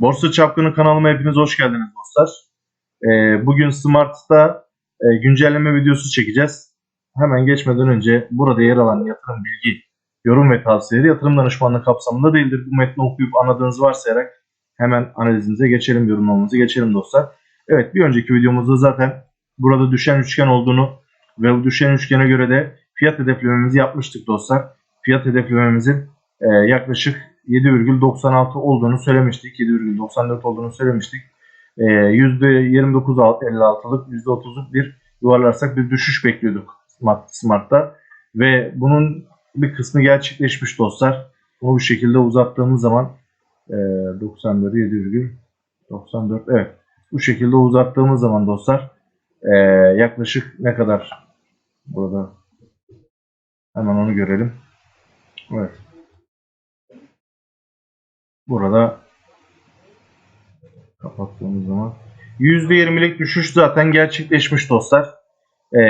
Borsa Çapkını kanalıma hepiniz hoş geldiniz dostlar. Ee, bugün Smart'ta e, güncelleme videosu çekeceğiz. Hemen geçmeden önce burada yer alan yatırım bilgi, yorum ve tavsiyeleri yatırım danışmanlığı kapsamında değildir. Bu metni okuyup anladığınızı varsayarak hemen analizimize geçelim, yorumlamamıza geçelim dostlar. Evet bir önceki videomuzda zaten burada düşen üçgen olduğunu ve bu düşen üçgene göre de fiyat hedeflememizi yapmıştık dostlar. Fiyat hedeflememizin e, yaklaşık 7,96 olduğunu söylemiştik. 7,94 olduğunu söylemiştik. E, %29.56'lık %30'luk bir yuvarlarsak bir düşüş bekliyorduk Smart, Smart'ta. Ve bunun bir kısmı gerçekleşmiş dostlar. Bunu bu şekilde uzattığımız zaman e, 94 7,94 evet. Bu şekilde uzattığımız zaman dostlar e, yaklaşık ne kadar burada hemen onu görelim. Evet. Burada kapattığımız zaman %20'lik düşüş zaten gerçekleşmiş dostlar. Ee,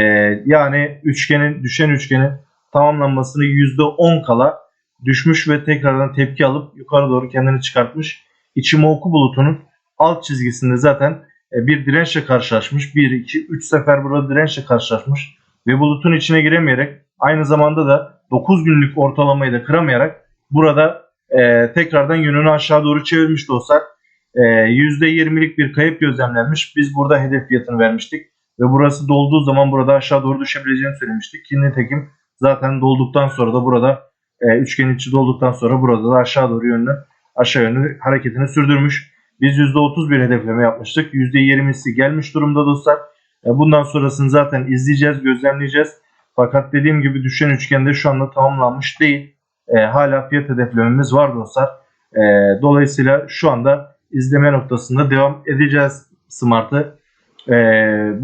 yani üçgenin düşen üçgenin tamamlanmasını %10 kala düşmüş ve tekrardan tepki alıp yukarı doğru kendini çıkartmış. İçimoku bulutunun alt çizgisinde zaten e, bir dirençle karşılaşmış. 1, 2, 3 sefer burada dirençle karşılaşmış. Ve bulutun içine giremeyerek aynı zamanda da 9 günlük ortalamayı da kıramayarak burada e, tekrardan yönünü aşağı doğru çevirmiş dostlar. E, %20'lik bir kayıp gözlemlenmiş. Biz burada hedef fiyatını vermiştik. Ve burası dolduğu zaman burada aşağı doğru düşebileceğini söylemiştik. Ki nitekim zaten dolduktan sonra da burada e, üçgenin içi dolduktan sonra burada da aşağı doğru yönlü aşağı yönlü hareketini sürdürmüş. Biz %30 bir hedefleme yapmıştık. %20'si gelmiş durumda dostlar. E, bundan sonrasını zaten izleyeceğiz, gözlemleyeceğiz. Fakat dediğim gibi düşen üçgende şu anda tamamlanmış değil. E, hala fiyat hedeflememiz var dostlar. E, dolayısıyla şu anda izleme noktasında devam edeceğiz Smart'ı. E,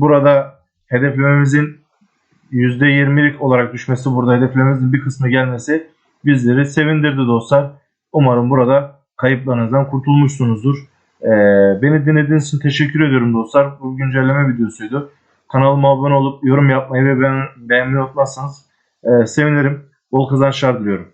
burada hedeflememizin %20'lik olarak düşmesi, burada hedeflememizin bir kısmı gelmesi bizleri sevindirdi dostlar. Umarım burada kayıplarınızdan kurtulmuşsunuzdur. E, beni dinlediğiniz için teşekkür ediyorum dostlar. Bu güncelleme videosuydu. Kanalıma abone olup yorum yapmayı ve beğen- beğenmeyi unutmazsanız e, sevinirim. Bol kazançlar diliyorum.